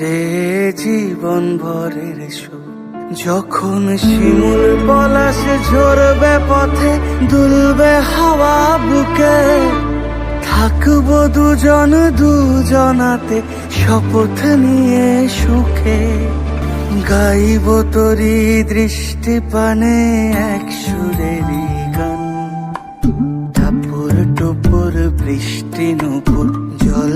রে জীবন ভরের সুখ, যখন শিমুল পলাশ ঝরবে পথে, দুলবে হাওয়া বুকে। থাকব দুজন দুজনাতে, শপথ নিয়ে সুখে। গাইব তরি দৃষ্টি পানে এক সুরেরই গান। টাপুর টুপুর বৃষ্টি নুপুর, জল